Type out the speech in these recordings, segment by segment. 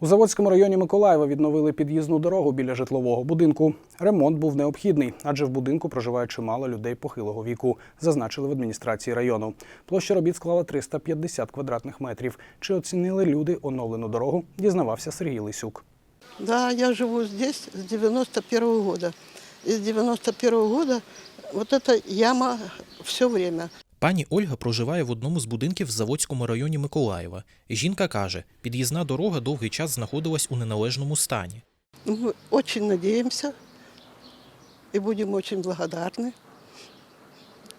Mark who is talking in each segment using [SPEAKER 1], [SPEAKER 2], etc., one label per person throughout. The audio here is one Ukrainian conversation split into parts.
[SPEAKER 1] У Заводському районі Миколаєва відновили під'їзну дорогу біля житлового будинку. Ремонт був необхідний, адже в будинку проживає чимало людей похилого віку, зазначили в адміністрації району. Площа робіт склала 350 квадратних метрів. Чи оцінили люди оновлену дорогу? Дізнавався Сергій Лисюк.
[SPEAKER 2] Да, я живу здесь с 91 года. И с 91 года вот эта яма все время.
[SPEAKER 3] Пані Ольга проживає в одному з будинків в Заводському районі Миколаєва. Жінка каже, під'їзна дорога довгий час знаходилась у неналежному стані.
[SPEAKER 2] Мы очень надеемся и будем очень благодарны,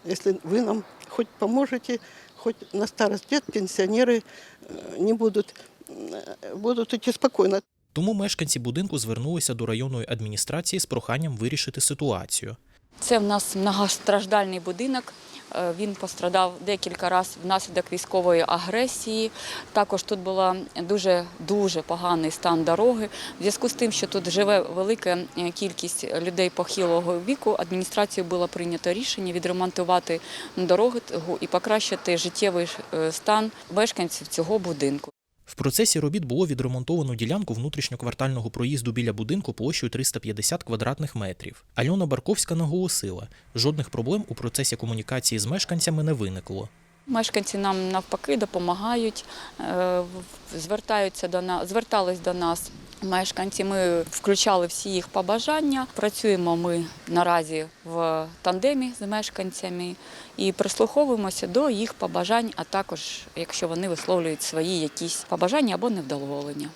[SPEAKER 2] если вы нам хоть поможете, хоть на старость лет пенсионеры э, не будут, э, будут идти спокойно.
[SPEAKER 3] Тому мешканці будинку звернулися до районної адміністрації з проханням вирішити ситуацію.
[SPEAKER 4] Це в нас многостраждальний будинок. Е, Він пострадав декілька разів внаслідок військової агресії. Також тут була дуже дуже поганий стан дороги. В зв'язку з тим, що тут живе велика е, кількість людей похилого віку, адміністрацією було прийнято рішення відремонтувати дорогу і покращити життєвий е, стан мешканців цього будинку.
[SPEAKER 3] В процесі робіт було відремонтовано ділянку внутрішньоквартального проїзду біля будинку площею 350 квадратних метрів. Альона Барковська наголосила, жодних проблем у процесі комунікації з мешканцями не виникло.
[SPEAKER 4] Мешканці нам навпаки допомагають, е, звертаються до нас, звертались до нас. Мешканці ми включали всі їх побажання. Працюємо ми наразі в тандемі з мешканцями і прислуховуємося до їх побажань, а також якщо вони висловлюють свої якісь побажання або невдоволення.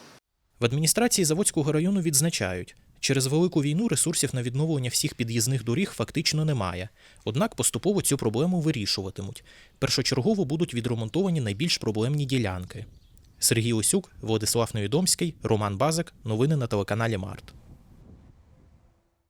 [SPEAKER 3] В адміністрації Заводського району відзначають, через велику війну ресурсів на відновлення всіх під'їзних доріг фактично немає. Однак поступово цю проблему вирішуватимуть. Першочергово будуть відремонтовані найбільш проблемні ділянки. Сергій Усюк, Владислав Невідомський, Роман Базик. Новини на телеканалі Март.